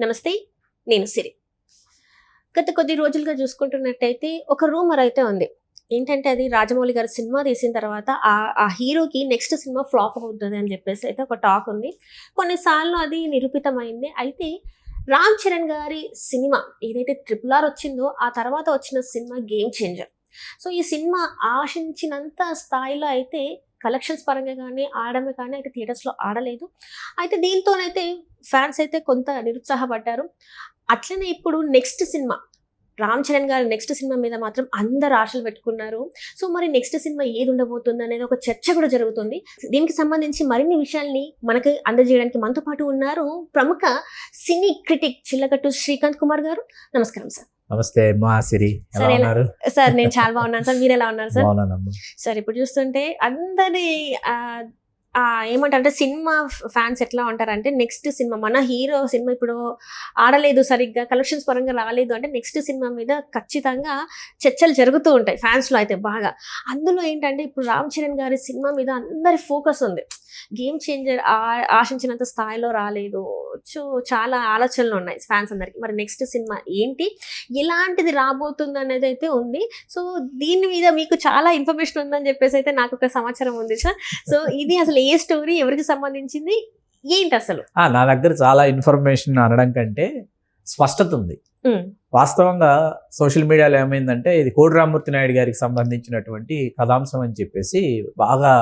నమస్తే నేను సిరి. గత కొద్ది రోజులుగా చూసుకుంటున్నట్టయితే ఒక రూమర్ అయితే ఉంది. ఏంటంటే అది రాజమౌళి గారు సినిమా తీసిన తర్వాత ఆ ఆ హీరోకి నెక్స్ట్ సినిమా ఫ్లాప్ అవుతుంది అని చెప్పేసి అయితే ఒక టాక్ ఉంది. కొన్నిసార్లు అది నిరూపితమైంది. అయితే రామ్ చరణ్ గారి సినిమా ఏదైతే ట్రిపుల్ ఆర్ వచ్చిందో ఆ తర్వాత వచ్చిన సినిమా గేమ్ చేంజర్ సో ఈ సినిమా ఆశించినంత స్థాయిలో అయితే కలెక్షన్స్ పరంగా కానీ ఆడమే కానీ అయితే థియేటర్స్లో ఆడలేదు. అయితే దీంతోనైతే ఫ్యాన్స్ అయితే కొంత నిరుత్సాహపడ్డారు. అట్లనే ఇప్పుడు నెక్స్ట్ సినిమా రామ్ చరణ్ గారి నెక్స్ట్ సినిమా మీద మాత్రం అందరు ఆశలు పెట్టుకున్నారు. సో మరి నెక్స్ట్ సినిమా ఏది ఉండబోతుంది అనేది ఒక చర్చ కూడా జరుగుతుంది. దీనికి సంబంధించి మరిన్ని విషయాల్ని మనకి అందజేయడానికి మనతో పాటు ఉన్నారు ప్రముఖ సినీ క్రిటిక్ చిల్లకట్టు శ్రీకాంత్ కుమార్ గారు. నమస్కారం సార్ నమస్తే మా సిరి. ఎలా ఉన్నారు? సార్ నేను చాలా బాగున్నాను సార్. మీరు ఎలా ఉన్నారు సార్? సార్ ఇప్పుడు చూస్తుంటే అందరి ఏమంటారంటే సినిమా ఫ్యాన్స్ ఎట్లా ఉంటారంటే నెక్స్ట్ సినిమా మన హీరో సినిమా ఇప్పుడు ఆడలేదు సరిగ్గా కలెక్షన్స్ పరంగా రాలేదు అంటే నెక్స్ట్ సినిమా మీద ఖచ్చితంగా చర్చలు జరుగుతూ ఉంటాయి ఫ్యాన్స్లో అయితే బాగా. అందులో ఏంటంటే ఇప్పుడు రామ్ చరణ్ గారి సినిమా మీద అందరి ఫోకస్ ఉంది. గేమ్ చేంజర్ ఆశించినంత స్థాయిలో రాలేదు. సో చాలా ఆలోచనలు ఉన్నాయి ఫ్యాన్స్ అందరికి. మరి నెక్స్ట్ సినిమా ఏంటి? ఎలాంటిది రాబోతుంది అనేది అయితే ఉంది. సో దీని మీద మీకు చాలా ఇన్ఫర్మేషన్ ఉందని చెప్పేసి అయితే నాకు ఒక సమాచారం ఉంది సార్ సో ఇది అసలు ఏ స్టోరీ ఎవరికి సంబంధించింది ఏంటి అసలు? నా దగ్గర చాలా ఇన్ఫర్మేషన్ అనడం కంటే స్పష్టత ఉంది. వాస్తవంగా సోషల్ మీడియాలో ఏమైందంటే ఇది కోడి రామూర్తి నాయుడు గారికి సంబంధించినటువంటి కథాంశం అని చెప్పేసి బాగా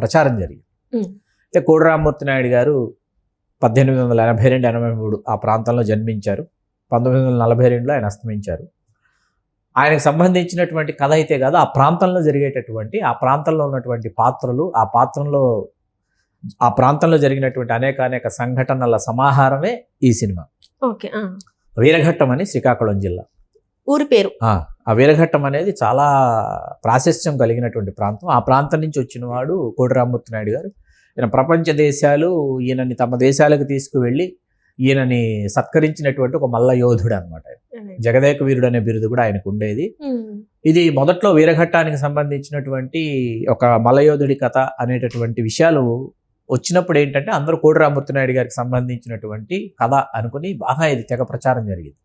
ప్రచారం జరిగింది. అయితే కోడి నాయుడు గారు పద్దెనిమిది వందల ఎనభై రెండు ఎనభై మూడు ఆ ప్రాంతంలో జన్మించారు. పంతొమ్మిది వందల నలభై రెండులో ఆయన అస్తమించారు. ఆయనకు సంబంధించినటువంటి కథ అయితే కాదు ఆ ప్రాంతంలో జరిగేటటువంటి ఆ ప్రాంతంలో ఉన్నటువంటి పాత్రలు ఆ పాత్రలో ఆ ప్రాంతంలో జరిగినటువంటి అనేక అనేక సంఘటనల సమాహారమే ఈ సినిమా. ఓకే. వీరఘట్టం అని శ్రీకాకుళం జిల్లా. ఊరి పేరు. ఆ వీరఘట్టం అనేది చాలా ప్రాశస్త్యం కలిగినటువంటి ప్రాంతం. ఆ ప్రాంతం నుంచి వచ్చిన వాడు కోడి రామ్మూర్తి నాయుడు గారు ఈయన ప్రపంచ దేశాలు ఈయనని తమ దేశాలకు తీసుకువెళ్ళి ఈయనని సత్కరించినటువంటి ఒక మల్ల యోధుడు అనమాట జగదేక వీరుడు అనే బిరుదు కూడా ఆయనకు ఉండేది. ఇది మొదట్లో వీరఘట్టానికి సంబంధించినటువంటి ఒక మల్లయోధుడి కథ అనేటటువంటి విషయాలు వచ్చినప్పుడు ఏంటంటే అందరూ కోడి రామూర్తి నాయుడు గారికి సంబంధించినటువంటి కథ అనుకుని బాగా ఇది తెగ ప్రచారం జరిగింది.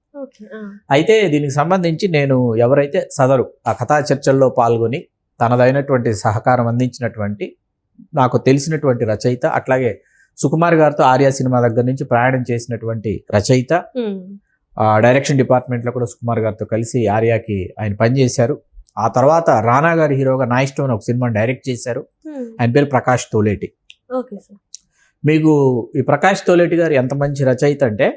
అయితే దీనికి సంబంధించి నేను ఎవరైతే సదరు ఆ కథా చర్చల్లో పాల్గొని తనదైనటువంటి సహకారం అందించినటువంటి నాకు తెలిసినటువంటి రచయిత అట్లాగే సుకుమార్ గారితో ఆర్య సినిమా దగ్గర నుంచి ప్రయాణం చేసినటువంటి రచయిత డైరెక్షన్ డిపార్ట్మెంట్లో కూడా సుకుమార్ గారితో కలిసి ఆర్యాకి ఆయన పనిచేశారు ఆ తర్వాత రానా గారి హీరోగా నా ఇష్టం ఒక సినిమాని డైరెక్ట్ చేశారు. ఆయన పేరు ప్రకాష్ తోలేటి. Okay sir. మీకు ఈ ప్రకాష్ తోలేటి గారు ఎంత మంచి రచయిత అంటే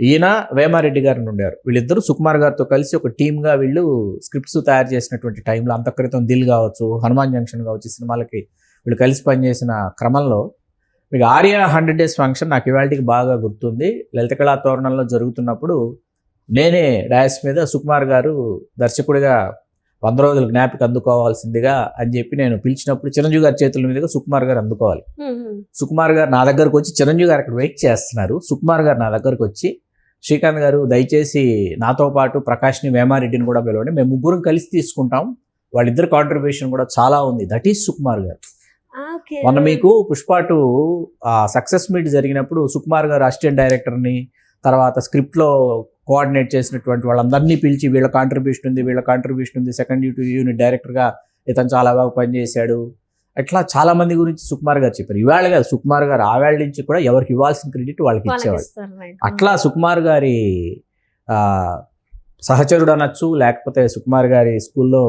ఈయన వేమారెడ్డి గారిని ఉండారు వీళ్ళిద్దరూ సుకుమార్ గారితో కలిసి ఒక టీమ్గా వీళ్ళు స్క్రిప్ట్స్ తయారు చేసినటువంటి టైంలో అంత క్రితం దిల్ కావచ్చు హనుమాన్ జంక్షన్ కావచ్చు సినిమాలకి వీళ్ళు కలిసి పనిచేసిన క్రమంలో మీకు ఆర్య హండ్రెడ్ డేస్ ఫంక్షన్ నాకు ఇవాళకి బాగా గుర్తుంది. లలిత కళా తోరణంలో జరుగుతున్నప్పుడు నేనే డయాస్ మీద సుకుమార్ గారు దర్శకుడిగా వంద రోజులు జ్ఞాపిక అందుకోవాల్సిందిగా అని చెప్పి నేను పిలిచినప్పుడు చిరంజీవి గారి చేతుల మీదుగా సుకుమార్ గారు అందుకోవాలి. సుకుమార్ గారు నా దగ్గరకు వచ్చి చిరంజీవి గారు అక్కడ వెయిట్ చేస్తున్నారు. సుకుమార్ గారు నా దగ్గరకు వచ్చి శ్రీకాంత్ గారు దయచేసి నాతో పాటు ప్రకాష్ని వేమారెడ్డిని కూడా పిలవండి. మేము ముగ్గురం కలిసి తీసుకుంటాం. వాళ్ళిద్దరు కాంట్రిబ్యూషన్ కూడా చాలా ఉంది. దట్ ఈస్ సుకుమార్ గారు. మొన్న మీకు పుష్ప టూ సక్సెస్ మీట్ జరిగినప్పుడు సుకుమార్ గారు అసిస్టెంట్ డైరెక్టర్ని తర్వాత స్క్రిప్ట్లో కోఆర్డినేట్ చేసినటువంటి వాళ్ళందరినీ పిలిచి వీళ్ళ కాంట్రిబ్యూషన్ ఉంది వీళ్ళ కాంట్రిబ్యూషన్ ఉంది సెకండ్ యూనిట్ యూనిట్ డైరెక్టర్గా ఇతను చాలా బాగా పనిచేశాడు. అట్లా చాలా మంది గురించి సుకుమార్ గారు చెప్పారు. ఇవాళ కాదు సుకుమార్ గారు ఆ వేళ నుంచి కూడా ఎవరికి ఇవ్వాల్సిన క్రెడిట్ వాళ్ళకి ఇచ్చేవాడు. అట్లా సుకుమార్ గారి సహచరుడు అనొచ్చు లేకపోతే సుకుమార్ గారి స్కూల్లో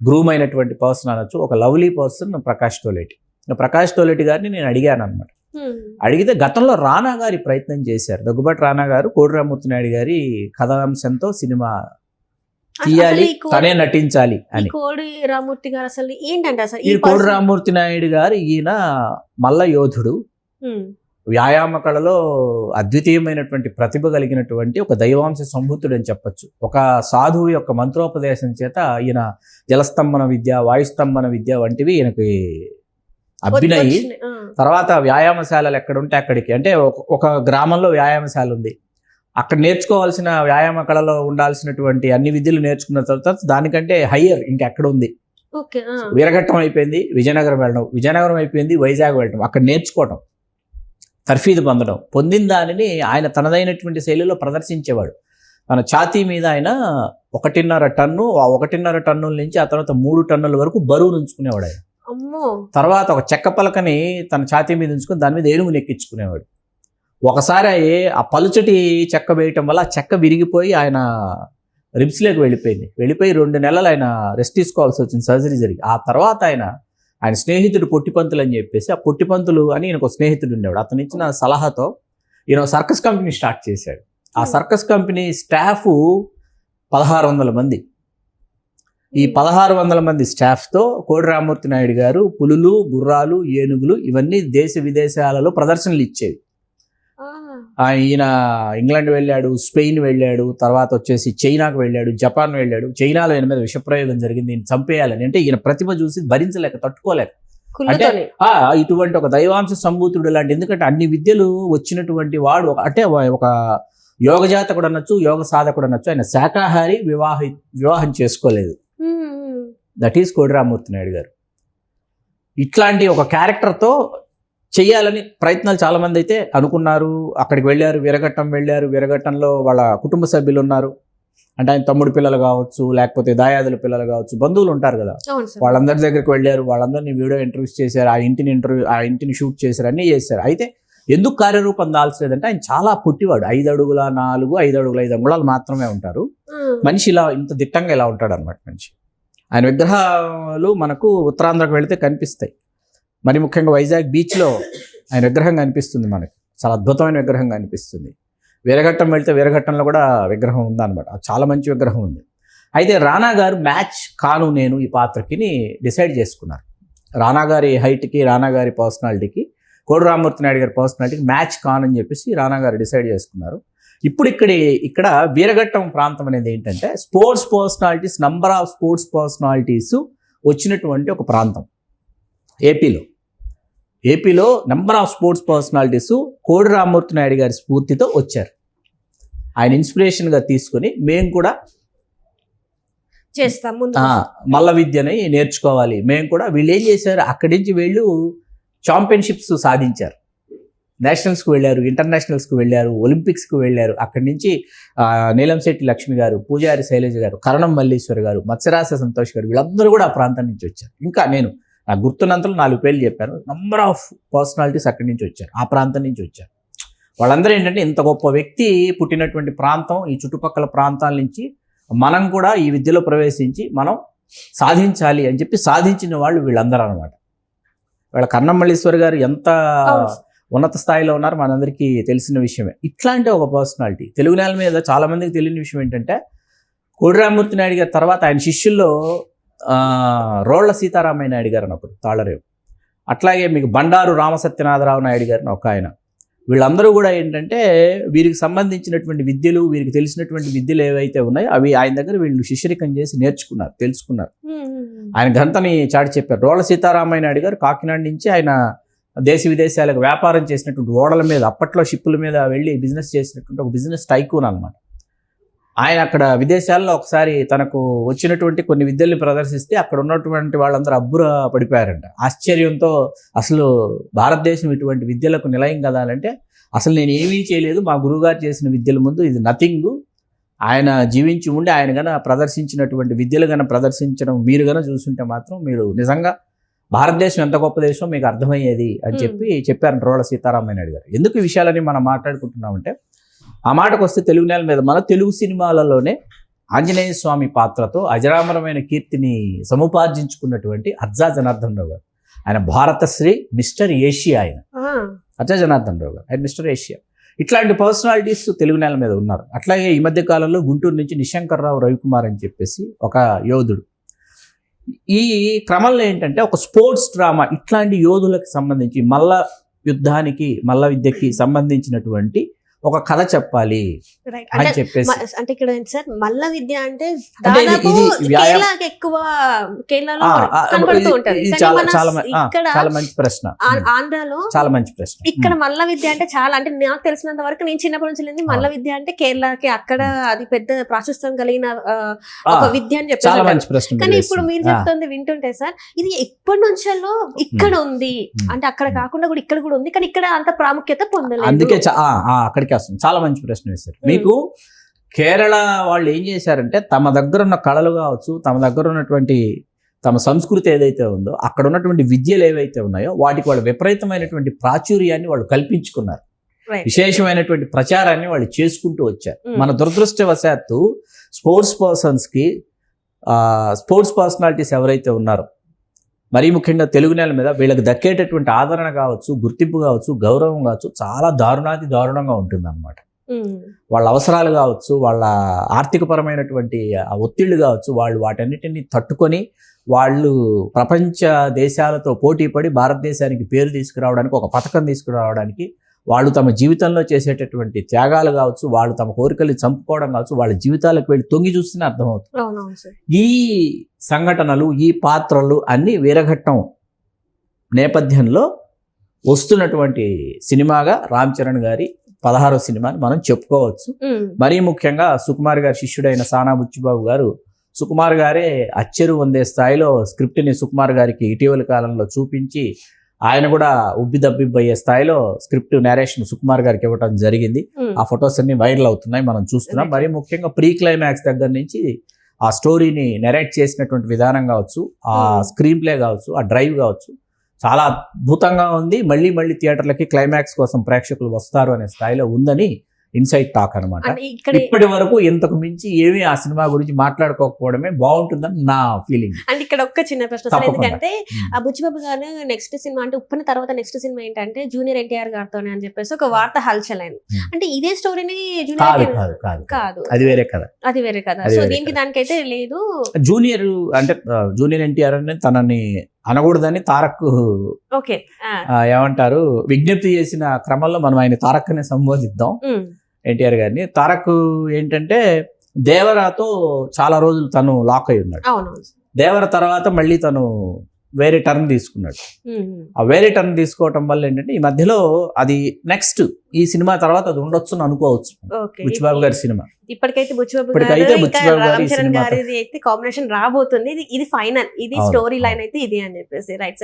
గ్రూమ్ అయినటువంటి పర్సన్ అనొచ్చు ఒక లవ్లీ పర్సన్ ప్రకాష్ తోలేటి. ప్రకాష్ తోలేటి గారిని నేను అడిగాను అనమాట అడిగితే గతంలో రానా గారి ప్రయత్నం చేశారు. దగ్గుబాటి రానా గారు కోడి రామూర్తి నాయుడు గారి కథాంశంతో సినిమా తీయాలి తనే నటించాలి అని. కోడి రామూర్తి గారు అసలు ఏంటంటే అసలు ఈ కోడి రామూర్తి నాయుడు గారు ఈయన మల్ల యోధుడు. వ్యాయామ కళలో అద్వితీయమైనటువంటి ప్రతిభ కలిగినటువంటి ఒక దైవాంశ సంభూతుడు అని చెప్పొచ్చు. ఒక సాధువు యొక్క మంత్రోపదేశం చేత ఈయన జలస్తంభన విద్య వాయుస్తంభన విద్య వంటివి ఈయనకి అబ్బినయి ఆ. తర్వాత వ్యాయామశాలలు ఎక్కడ ఉంటే అక్కడికి. అంటే ఒక- గ్రామంలో వ్యాయామశాల ఉంది. అక్కడ నేర్చుకోవాల్సిన వ్యాయామ కళలో ఉండాల్సినటువంటి అన్ని విద్యలు నేర్చుకున్న తర్వాత దానికంటే హయ్యర్ ఇంకెక్కడ ఉంది. వీరఘట్టం అయిపోయింది విజయనగరం వెళ్ళడం. విజయనగరం అయిపోయింది వైజాగ్ వెళ్ళడం. అక్కడ నేర్చుకోవటం తర్ఫీదు పొందడం. పొందిన దానిని ఆయన తనదైనటువంటి శైలిలో ప్రదర్శించేవాడు. తన ఛాతీ మీద ఆయన ఒకటిన్నర టన్ను ఆ ఒకటిన్నర టన్నుల నుంచి ఆ తర్వాత మూడు టన్నుల వరకు బరువు ఉంచుకునేవాడు ఆయన. తర్వాత ఒక చెక్క పలకని తన ఛాతీ మీద ఉంచుకొని దాని మీద ఏనుగు నెక్కించుకునేవాడు ఒకసారి ఆ పలుచటి చెక్క వేయటం వల్ల చెక్క విరిగిపోయి ఆయన రిబ్స్లోకి వెళ్ళిపోయింది. వెళ్ళిపోయి రెండు నెలలు ఆయన రెస్ట్ తీసుకోవాల్సి వచ్చింది సర్జరీ జరిగి. ఆ తర్వాత ఆయన ఆయన స్నేహితుడు పొట్టిపంతులు అని చెప్పేసి ఆ పొట్టిపంతులు అని ఈయనకు ఒక స్నేహితుడు ఉండేవాడు. అతను ఇచ్చిన సలహాతో ఈయన సర్కస్ కంపెనీ స్టార్ట్ చేశాడు. ఆ సర్కస్ కంపెనీ స్టాఫ్ పదహారు వందల మంది. ఈ పదహారు వందల మంది స్టాఫ్తో కోడి రామూర్తి నాయుడు గారు పులులు గుర్రాలు ఏనుగులు ఇవన్నీ దేశ విదేశాలలో ప్రదర్శనలు ఇచ్చేవి. ఈయన ఇంగ్లాండ్ వెళ్ళాడు స్పెయిన్ వెళ్ళాడు తర్వాత వచ్చేసి చైనాకు వెళ్ళాడు జపాన్ వెళ్ళాడు. చైనాలో ఈయన మీద విషప్రయోగం జరిగింది ఈయన చంపేయాలని. అంటే ఈయన ప్రతిభ చూసి భరించలేక తట్టుకోలేక. ఆ ఇటువంటి ఒక దైవాంశ సంభూతుడు లాంటి ఎందుకంటే అన్ని విద్యలు వచ్చినటువంటి వాడు అంటే ఒక యోగ జాతకుడు అనొచ్చు యోగ సాధకుడు అనొచ్చు ఆయన శాకాహారి వివాహ వివాహం చేసుకోలేదు. దట్ ఈస్ కోడిరామూర్తి నాయుడు గారు. ఇట్లాంటి ఒక క్యారెక్టర్తో చెయ్యాలని ప్రయత్నాలు చాలా మంది అయితే అనుకున్నారు. అక్కడికి వెళ్ళారు వీరఘట్టం వెళ్ళారు వీరఘట్టంలో వాళ్ళ కుటుంబ సభ్యులు ఉన్నారు. అంటే ఆయన తమ్ముడు పిల్లలు కావచ్చు లేకపోతే దాయాదుల పిల్లలు కావచ్చు బంధువులు ఉంటారు కదా. వాళ్ళందరి దగ్గరికి వెళ్ళారు వాళ్ళందరినీ వీడియో ఇంటర్వ్యూస్ చేశారు ఆ ఇంటిని ఇంటర్వ్యూ ఆ ఇంటిని షూట్ చేశారు అన్నీ చేశారు. అయితే ఎందుకు కార్యరూపం దాల్చలేదంటే ఆయన చాలా పుట్టివాడు. ఐదు అడుగుల నాలుగు ఐదు అడుగుల ఐదు అంగుళాలు మాత్రమే ఉంటారు. మనిషి ఇలా ఇంత దిట్టంగా ఇలా ఉంటాడు అనమాట మనిషి. ఆయన విగ్రహాలు మనకు ఉత్తరాంధ్రకు వెళితే కనిపిస్తాయి. మరి ముఖ్యంగా వైజాగ్ బీచ్లో ఆయన విగ్రహం కనిపిస్తుంది మనకి. చాలా అద్భుతమైన విగ్రహం కనిపిస్తుంది. వీరఘట్టం వెళ్తే వీరఘట్టంలో కూడా విగ్రహం ఉందన్నమాట. చాలా మంచి విగ్రహం ఉంది. అయితే రానా గారు మ్యాచ్ కాను నేను ఈ పాత్రకిని డిసైడ్ చేసుకున్నారు. రానా గారి హైట్కి రానా గారి పర్సనాలిటీకి కోడి రామూర్తి నాయుడు గారి పర్సనాలిటీకి మ్యాచ్ కాన్ అని చెప్పేసి రానా గారు డిసైడ్ చేసుకున్నారు. ఇప్పుడు ఇక్కడ ఇక్కడ వీరఘట్టం ప్రాంతం అనేది ఏంటంటే sports personalities number of sports personalities వచ్చినటువంటి ఒక ప్రాంతం. ఏపీలో. ఏపీలో నెంబర్ ఆఫ్ స్పోర్ట్స్ పర్సనాలిటీస్ కోడి రామూర్తి నాయుడు గారి స్ఫూర్తితో వచ్చారు. ఆయన ఇన్స్పిరేషన్గా తీసుకొని మేము కూడా చేస్తాం ముందు ఆ, మల్ల విద్యని నేర్చుకోవాలి. మేము కూడా వీళ్ళు ఏం చేశారు? అక్కడి నుంచి వీళ్ళు ఛాంపియన్షిప్స్ సాధించారు. నేషనల్స్కి వెళ్ళారు ఇంటర్నేషనల్స్కి వెళ్ళారు ఒలింపిక్స్కి వెళ్ళారు. అక్కడి నుంచి నీలం నీలంశెట్టి లక్ష్మి గారు పూజారి శైలజ గారు కరణం మల్లీశ్వర్ గారు మత్స్యరాశ సంతోష్ గారు వీళ్ళందరూ కూడా ఆ ప్రాంతం నుంచి వచ్చారు. ఇంకా నేను నాకు గుర్తున్నంతలో నాలుగు పేర్లు చెప్పాను నంబర్ ఆఫ్ పర్సనాలిటీస్ అక్కడి నుంచి వచ్చారు. ఆ ప్రాంతం నుంచి వచ్చారు. వాళ్ళందరూ ఏంటంటే ఇంత గొప్ప వ్యక్తి పుట్టినటువంటి ప్రాంతం ఈ చుట్టుపక్కల ప్రాంతాల నుంచి మనం కూడా ఈ విద్యలో ప్రవేశించి మనం సాధించాలి అని చెప్పి సాధించిన వాళ్ళు వీళ్ళందరూ అనమాట వీళ్ళ కన్నమల్లీశ్వర్ గారు ఎంత. ఉన్నత స్థాయిలో ఉన్నారు మనందరికీ తెలిసిన విషయమే. ఇట్లాంటి ఒక పర్సనాలిటీ తెలుగు నేల మీద చాలా మందికి తెలియని విషయం ఏంటంటే కోడిరామూర్తి నాయుడు గారి తర్వాత ఆయన శిష్యుల్లో రోళ్ళ సీతారామయ్య నాయుడు గారు అని ఒకరు తాళరేవు అట్లాగే మీకు బండారు రామసత్యనాథరావు నాయుడు గారిని ఒక ఆయన. వీళ్ళందరూ కూడా ఏంటంటే వీరికి సంబంధించినటువంటి విద్యలు వీరికి తెలిసినటువంటి విద్యలు ఏవైతే ఉన్నాయో అవి ఆయన దగ్గర వీళ్ళు శిష్యరికం చేసి నేర్చుకున్నారు తెలుసుకున్నారు. ఆయన ఘనతని చాటి చెప్పారు. రోళ్ళ సీతారామయ్య గారు కాకినాడ నుంచి ఆయన దేశ విదేశాలకు వ్యాపారం చేసినటువంటి ఓడల మీద అప్పట్లో షిప్పుల మీద వెళ్ళి బిజినెస్ చేసినటువంటి ఒక బిజినెస్ టైకూన్ అనమాట ఆయన అక్కడ విదేశాల్లో ఒకసారి తనకు వచ్చినటువంటి కొన్ని విద్యల్ని ప్రదర్శిస్తే అక్కడ ఉన్నటువంటి వాళ్ళందరూ అబ్బుర పడిపోయారంట. ఆశ్చర్యంతో అసలు భారతదేశం ఇటువంటి విద్యలకు నిలయం కదాలంటే అసలు నేను ఏమీ చేయలేదు మా గురువుగారు చేసిన విద్యల ముందు ఇది నథింగ్. ఆయన జీవించి ఉండి ఆయన గన ప్రదర్శించినటువంటి విద్యలు గన ప్రదర్శించడం మీరు గన చూస్తుంటే మాత్రం మీరు నిజంగా భారతదేశం ఎంత గొప్ప దేశం మీకు అర్థమయ్యేది అని. చెప్పి చెప్పారు రోడ్ల సీతారామయ్య నాయుడు గారు. ఎందుకు ఈ విషయాలని మనం మాట్లాడుకుంటున్నామంటే ఆ మాటకు వస్తే తెలుగు నేల మీద మన తెలుగు సినిమాలలోనే ఆంజనేయ స్వామి పాత్రతో అజరామరమైన కీర్తిని సముపార్జించుకున్నటువంటి అర్జా జనార్దన్ రావు గారు. ఆయన భారతశ్రీ మిస్టర్ ఏషియా ఆయన. ఆ, అర్జా జనార్దన్ రావు గారు. ఆయన మిస్టర్ ఏషియా. ఇట్లాంటి పర్సనాలిటీస్ తెలుగు నేల మీద ఉన్నారు. అట్లాగే ఈ మధ్య కాలంలో గుంటూరు నుంచి నిశంకర్రావు రవికుమార్ అని చెప్పేసి ఒక యోధుడు. ఈ క్రమంలో ఏంటంటే ఒక స్పోర్ట్స్ డ్రామా ఇట్లాంటి యోధులకు సంబంధించి మల్ల యుద్ధానికి మల్ల విద్యకి సంబంధించినటువంటి ఒక కథ చెప్పాలి రైట్ అని అంటే చెప్పేసి అంటే ఇక్కడ సార్? మల్ల విద్య అంటే దాదాపు కేరళకి ఎక్కువ కేరళలో కనబడుతూ ఉంటది చాలా చాలా చాలా మంచి ప్రశ్న. ఆంధ్రాలో చాలా మంచి ప్రశ్న. ఇక్కడ మల్ల విద్య అంటే చాలా అంటే నాకు తెలిసినంత వరకు నేను చిన్నప్పటి నుంచి వెళ్ళింది మల్ల విద్య అంటే కేరళకి అక్కడ అది పెద్ద ప్రాశస్త్యం కలిగిన ఒక విద్య అని చాలా చెప్పేసి మంచి ప్రశ్న కానీ ఇప్పుడు మీరు చెప్తుంది వింటుంటే సార్ ఇది ఎప్పటి నుంచో ఇక్కడ ఉంది. అంటే అక్కడ. కాకుండా కూడా ఇక్కడ కూడా ఉంది కానీ ఇక్కడ అంత ప్రాముఖ్యత పొందలేదు. అందుకే అక్కడికి వస్తుంది చాలా మంచి ప్రశ్న వేశారు. మీకు కేరళ వాళ్ళు ఏం చేశారంటే తమ దగ్గర ఉన్న కళలు కావచ్చు తమ దగ్గర ఉన్నటువంటి తమ సంస్కృతి ఏదైతే ఉందో అక్కడ ఉన్నటువంటి విద్యలు ఏవైతే ఉన్నాయో వాటికి వాళ్ళు విపరీతమైనటువంటి ప్రాచుర్యాన్ని వాళ్ళు కల్పించుకున్నారు. విశేషమైనటువంటి ప్రచారాన్ని వాళ్ళు చేసుకుంటూ వచ్చారు. మన దురదృష్టవశాత్తు స్పోర్ట్స్ పర్సన్స్కి స్పోర్ట్స్ పర్సనాలిటీస్ ఎవరైతే ఉన్నారో మరీ ముఖ్యంగా తెలుగు నేల మీద వీళ్ళకి దక్కేటటువంటి ఆదరణ కావచ్చు గుర్తింపు కావచ్చు గౌరవం కావచ్చు చాలా దారుణాతి దారుణంగా ఉంటుంది అనమాట. వాళ్ళ అవసరాలు కావచ్చు వాళ్ళ ఆర్థికపరమైనటువంటి ఒత్తిళ్ళు కావచ్చు వాళ్ళు వాటన్నిటిని తట్టుకొని వాళ్ళు ప్రపంచ దేశాలతో పోటీ పడి భారతదేశానికి పేరు తీసుకురావడానికి ఒక పథకం తీసుకురావడానికి వాళ్ళు తమ జీవితంలో చేసేటటువంటి త్యాగాలు కావచ్చు వాళ్ళు తమ కోరికలు చంపుకోవడం కావచ్చు వాళ్ళ జీవితాలకు వెళ్ళి తొంగి చూస్తేనే అర్థమవుతుంది. ఈ సంఘటనలు ఈ పాత్రలు అన్నీ వీరఘట్టం నేపథ్యంలో వస్తున్నటువంటి సినిమాగా రామ్ చరణ్ గారి పదహారో సినిమాని మనం చెప్పుకోవచ్చు. మరీ ముఖ్యంగా సుకుమార్ గారి శిష్యుడైన సానా బుచ్చిబాబు గారు సుకుమార్ గారే అచ్చెరు పొందే స్థాయిలో స్క్రిప్ట్ని సుకుమార్ గారికి ఇటీవల కాలంలో చూపించి ఆయన కూడా ఉబ్బి దబ్బిబ్బయ్యే స్థాయిలో స్క్రిప్ట్ నేరేషన్ సుకుమార్ గారికి ఇవ్వడం జరిగింది ఉమ్. ఆ ఫొటోస్ అన్ని వైరల్ అవుతున్నాయి మనం చూస్తున్నాం. మరీ ముఖ్యంగా ప్రీ క్లైమాక్స్ దగ్గర నుంచి ఆ స్టోరీని నెరేట్ చేసినటువంటి విధానం కావచ్చు ఆ Hmm. స్క్రీన్ ప్లే కావచ్చు ఆ డ్రైవ్ కావచ్చు చాలా అద్భుతంగా ఉంది మళ్ళీ మళ్ళీ థియేటర్లకి క్లైమాక్స్ కోసం ప్రేక్షకులు వస్తారు అనే స్థాయిలో ఉందని ఇన్సైట్ టాక్ అనమాట ఇప్పటి వరకు ఇంతకు మించి ఏమీ ఆ సినిమా గురించి మాట్లాడుకోకపోవడమే బాగుంటుందని నా ఫీలింగ్. అంటే ఇక్కడ ఒక్క చిన్న ప్రశ్న. ఎందుకంటే ఆ బుచ్చిబాబు గారు నెక్స్ట్ సినిమా అంటే ఉప్పిన తర్వాత నెక్స్ట్ సినిమా ఏంటంటే జూనియర్ ఎన్టీఆర్ గారితోనే అని చెప్పేసి ఒక వార్త హల్చల్ అయింది. అంటే ఇదే స్టోరీని కాదు జూనియర్ కాదు కాదు అది వేరే కదా అది వేరే కదా సో దీనికి. దానికైతే లేదు. జూనియర్ అంటే జూనియర్ ఎన్టీఆర్ అని తనని అనకూడదని తారక్ ఏమంటారు విజ్ఞప్తి చేసిన క్రమంలో మనం ఆయన తారక్ అనే సంబోధిద్దాం ఎన్టీఆర్ గారిని. తారక్ ఏంటంటే దేవరాతో చాలా రోజులు తను లాక్ అయి ఉన్నాడు. దేవర తర్వాత మళ్ళీ తను వేరే టర్న్ తీసుకున్నాడు. ఆ వేరే టర్న్ తీసుకోవటం వల్ల ఏంటంటే ఈ మధ్యలో అది నెక్స్ట్ ఈ సినిమా తర్వాత అది ఉండొచ్చు అని అనుకోవచ్చు బుచ్చిబాబు గారి సినిమా. ఇప్పటికైతే బుచ్చిబాబు ఇప్పటికైతే గారు బుచ్చిబాబు సినిమా అయితే కాంబినేషన్ రాబోతుంది. ఇది ఫైనల్ ఇది స్టోరీ లైన్. అయితే ఇది అని చెప్పేసి రైట్ సార్